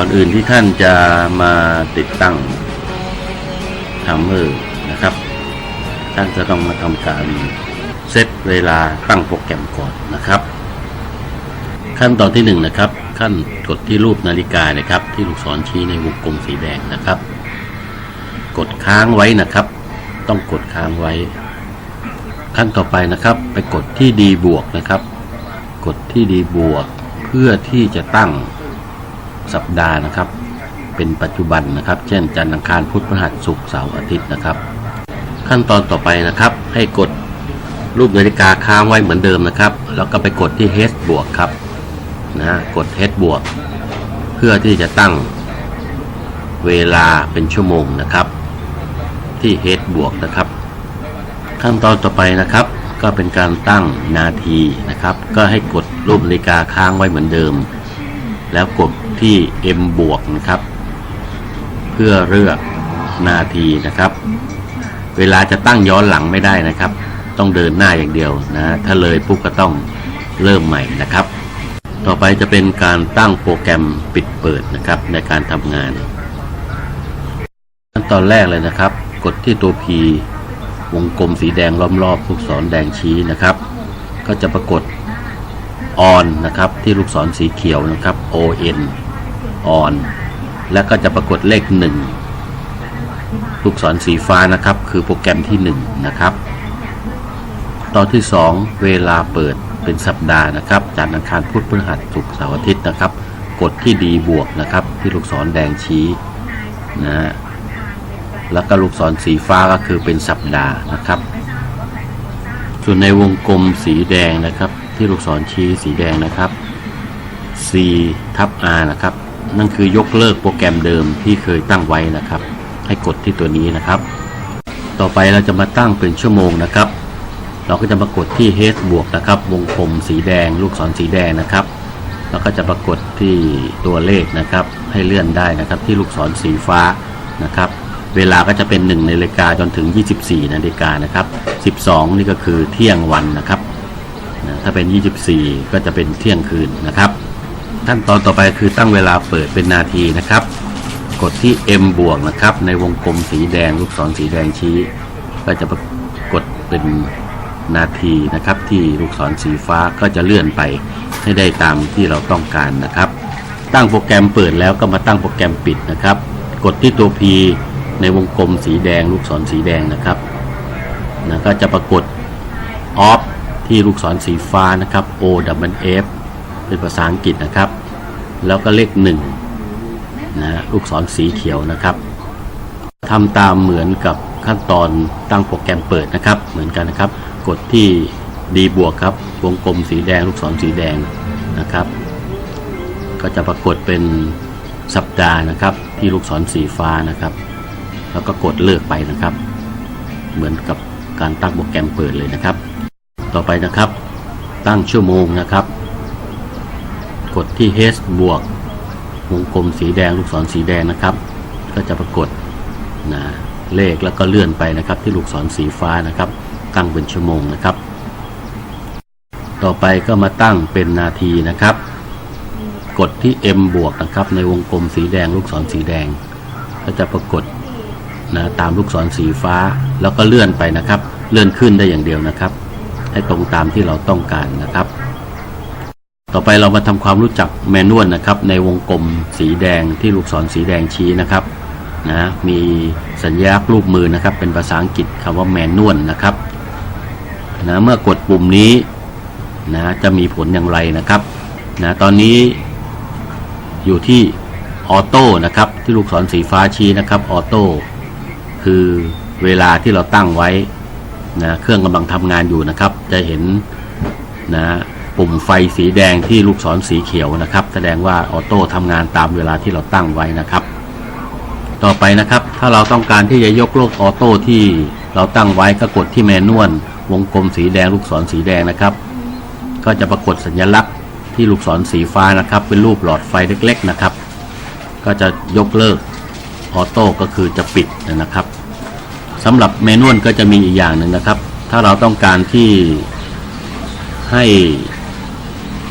ก่อนอื่นที่ท่านจะมาติดตั้งทัมเมอร์นะครับ ท่านจะต้องมาทำการเซตเวลาตั้งโปรแกรมก่อนนะครับ ขั้นตอนที่หนึ่งนะครับ ขั้นกดที่รูปนาฬิกานะครับ ที่ลูกศรชี้ในวงกลมสีแดงนะครับ กดค้างไว้นะครับ ต้องกดค้างไว้ ขั้นต่อไปนะครับ ไปกดที่ดีบวกนะครับ กดที่ดีบวกเพื่อที่จะตั้ง สัปดาห์นะครับ เป็นปัจจุบันนะครับ เช่นจันทร์อังคารพุธพฤหัสศุกร์เสาร์อาทิตย์นะครับ ขั้นตอนต่อไปนะครับ ให้กดรูปนาฬิกาค้างไว้เหมือนเดิมนะครับ แล้วก็ไปกดที่ H บวกครับนะกด H บวกเพื่อที่จะตั้งเวลาเป็นชั่วโมงนะครับ ที่ H บวกนะครับ ขั้นตอนต่อไปนะครับ ก็เป็นการตั้งนาทีนะครับ ก็ให้กดรูปนาฬิกาค้างไว้เหมือนเดิม แล้วกด ที่ M บวกนะครับ เพื่อเลือกนาทีนะครับ เวลาจะตั้งย้อนหลังไม่ได้นะครับ ต้องเดินหน้าอย่างเดียวนะ ถ้าเลยปุ๊บก็ต้องเริ่มใหม่นะครับ ต่อไปจะเป็นการตั้งโปรแกรมปิดเปิดนะครับในการทำงานขั้นตอนแรกเลยนะครับ กดที่ตัว P วงกลมสีแดงล้อมรอบลูกศรแดงชี้นะครับ ก็จะปรากฏ on นะครับที่ลูกศรสีเขียวนะครับ on on แล้วก็จะปรากฏเลข 1 ลูกศรสีฟ้านะครับ คือโปรแกรมที่ 1 นะครับ ตอนที่ 2 เวลาเปิดเป็นสัปดาห์นะครับจันทร์อังคารพุธพฤหัสศุกร์เสาร์อาทิตย์นะครับ กดที่ดีบวกนะครับ ที่ลูกศรแดงชี้นะฮะแล้วก็ลูกศรสีฟ้าก็คือเป็นสัปดาห์นะครับ ส่วนในวงกลมสีแดงนะครับ ที่ลูกศรชี้สีแดงนะครับ C ทับ R นะครับ นั่นคือยกเลิกโปรแกรมเดิมที่เคยตั้งไว้นะครับ ให้กดที่ตัวนี้นะครับ ต่อไปเราจะมาตั้งเป็นชั่วโมงนะครับ เราก็จะมากดที่ H บวกนะครับ วงกลมสีแดง ลูกศรสีแดงนะครับ แล้วก็จะปรากฏที่ตัวเลขนะครับ ให้เลื่อนได้นะครับที่ลูกศรสีฟ้านะครับเวลาก็จะเป็น1นาฬิกาจนถึง 24นาฬิกานะครับ 12 นี่ก็คือเที่ยงวันนะครับ ถ้าเป็น 24 ก็จะเป็นเที่ยงคืนนะครับ ขั้นตอนต่อไปคือตั้งเวลาเปิดเป็นนาทีนะครับ กดที่ M บวกนะครับ ในวงกลมสีแดงลูกศรสีแดงชี้ ก็จะปรากฏเป็นนาทีนะครับ ที่ลูกศรสีฟ้าก็จะเลื่อนไปให้ได้ตามที่เราต้องการนะครับ ตั้งโปรแกรมเปิดแล้วก็มาตั้งโปรแกรมปิดนะครับ กดที่ตัว P ในวงกลมสีแดง ลูกศรสีแดงนะครับนะก็จะปรากฏ off ที่ลูกศรสีฟ้านะครับ O W F เป็นภาษาอังกฤษนะครับ แล้วก็เลข1นะลูกศรสีเขียวนะครับทำตามเหมือนกับขั้นตอนตั้งโปรแกรมเปิดนะครับ เหมือนกันนะครับ กดที่ D บวกครับวงกลมสีแดง ลูกศรสีแดงนะครับ ก็จะปรากฏเป็นสัปดาห์นะครับ ที่ลูกศรสีฟ้านะครับ แล้วก็กดเลิกไปนะครับ เหมือนกับการตั้งโปรแกรมเปิดเลยนะครับ ต่อไปนะครับ ตั้งชั่วโมงนะครับ กดที่ H บวกวงกลมสีแดงลูกศรสีแดงนะครับ ก็จะปรากฏนะเลขแล้วก็เลื่อนไปนะครับ ที่ลูกศรสีฟ้านะครับตั้งเป็นชั่วโมงนะครับ ต่อไปก็มาตั้งเป็นนาทีนะครับ กดที่ M บวกนะครับ ในวงกลมสีแดงลูกศรสีแดง ก็จะปรากฏนะตามลูกศรสีฟ้าแล้วก็เลื่อนไปนะครับ เลื่อนขึ้นได้อย่างเดียวนะครับ ให้ตรงตามที่เราต้องการนะครับ ต่อไปเรามาทำความรู้จักแมนนวลนะครับ ในวงกลมสีแดงที่ลูกศรสีแดงชี้นะครับนะมีสัญลักษณ์รูปมือนะครับ เป็นภาษาอังกฤษคำว่าแมนนวลนะครับนะเมื่อกดปุ่มนี้นะจะมีผลอย่างไรนะครับนะตอนนี้อยู่ที่ออโต้นะครับที่ลูกศรสีฟ้าชี้นะครับออโต้คือเวลาที่เราตั้งไว้นะเครื่องกำลังทำงานอยู่นะครับ จะเห็นนะ ปุ่มไฟสีแดงที่ลูกศรสีเขียวนะครับ แสดงว่าออโต้ทำงานตามเวลาที่เราตั้งไว้นะครับ ต่อไปนะครับ ถ้าเราต้องการที่จะยกเลิกออโต้ที่เราตั้งไว้ก็กดที่แมนนวลวงกลมสีแดงลูกศรสีแดงนะครับ ก็จะปรากฏสัญลักษณ์ที่ลูกศรสีฟ้านะครับ เป็นรูปหลอดไฟเล็ก ๆนะครับ ก็จะยกเลิกออโต้ก็คือจะปิดนะครับสำหรับแมนนวลก็จะมีอีกอย่างหนึ่งนะครับ ถ้าเราต้องการที่ให้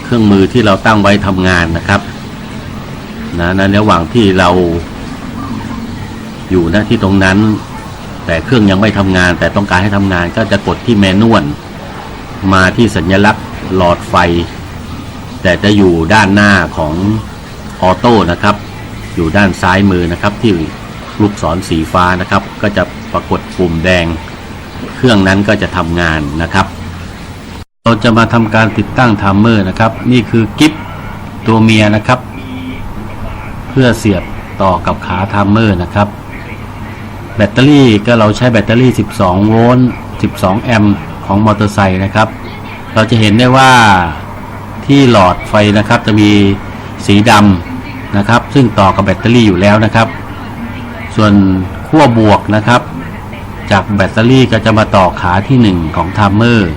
เครื่องมือที่เราตั้งไว้ทำงานนะครับนะในระหว่างที่เราอยู่นะที่ตรงนั้น แต่เครื่องยังไม่ทำงาน แต่ต้องการให้ทำงานก็จะกดที่แมนนวลมาที่สัญลักษณ์หลอดไฟ แต่จะอยู่ด้านหน้าของออโต้นะครับ อยู่ด้านซ้ายมือนะครับ ที่ลูกศรสีฟ้านะครับ ก็จะปรากฏปุ่มแดง เครื่องนั้นก็จะทำงานนะครับ เราจะมาทำการติดตั้งไทม์เมอร์นะครับ นี่คือกิฟตัวเมียนะครับ เพื่อเสียบต่อกับขาไทม์เมอร์นะครับ แบตเตอรี่ก็เราใช้แบตเตอรี่ 12 โวลต์ 12 แอมป์ของมอเตอร์ไซค์นะครับ เราจะเห็นได้ว่าที่หลอดไฟนะครับจะมีสีดำนะครับ ซึ่งต่อกับแบตเตอรี่อยู่แล้วนะครับ ส่วนขั้วบวกนะครับ จากแบตเตอรี่ก็จะมาต่อขาที่ 1 ของไทม์เมอร์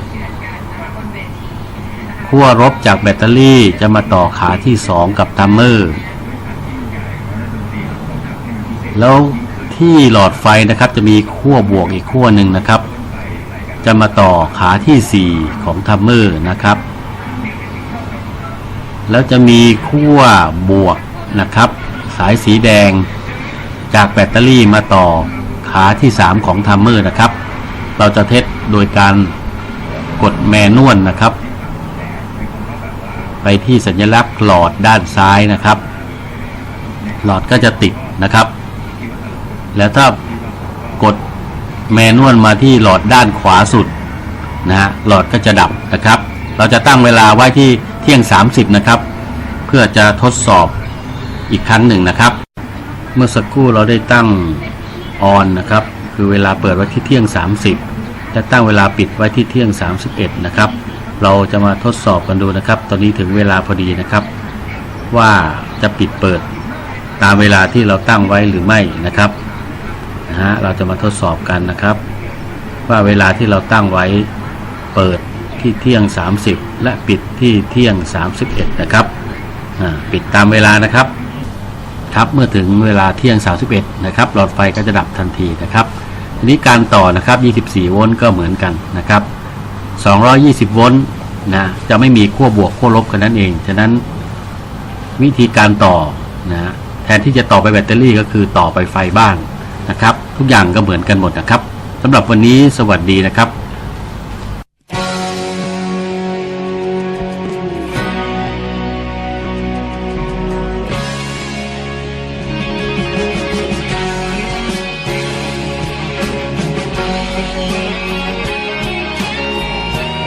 ขั้วลบจากแบตเตอรี่จะมาต่อขาที่ 2 กับไทม์เมอร์ แล้วที่หลอดไฟนะครับจะมีขั้วบวกอีกขั้วหนึ่งนะครับ จะมาต่อขาที่ 4 ของทัมเมอร์นะครับ แล้วจะมีขั้วบวกนะครับ สายสีแดงจากแบตเตอรี่มาต่อขาที่ 3 ของทัมเมอร์นะครับ เราจะเทสโดยการกดแมนนวลนะครับ ไปที่สัญลักษณ์หลอดด้านซ้ายนะครับ หลอดก็จะติดนะครับ แล้วถ้ากดแมนนวลมาที่หลอดด้านขวาสุดนะฮะหลอดก็จะดับนะครับ เราจะตั้งเวลาไว้ที่เที่ยง 30 นะครับ เพื่อจะทดสอบอีกครั้งหนึ่งนะครับ เมื่อสักครู่เราได้ตั้งออนนะครับ คือเวลาเปิดไว้ที่เที่ยง 30 และตั้งเวลาปิดไว้ที่เที่ยง 31 นะครับ เราจะมาทดสอบกันดูนะครับ ตอนนี้ถึงเวลาพอดีนะครับ ว่าจะปิดเปิดตามเวลาที่เราตั้งไว้หรือไม่นะครับนะฮะเราจะมาทดสอบกันนะครับ ว่าเวลาที่เราตั้งไว้เปิดที่เที่ยง 30 และปิดที่เที่ยง 31 นะครับปิดตามเวลานะครับ ครับเมื่อถึงเวลาเที่ยง 31 นะครับหลอดไฟก็จะดับทันทีนะครับทีนี้การต่อนะครับ 24 โวลต์ก็เหมือนกันนะครับ 220 โวลต์นะจะไม่มีขั้วบวกขั้วลบกันนั่นเอง ฉะนั้นวิธีการต่อนะแทนที่จะต่อไปแบตเตอรี่ก็คือต่อไปไฟบ้างนะครับ ทุกอย่างก็เหมือนกันหมดนะครับสำหรับวันนี้สวัสดีนะครับ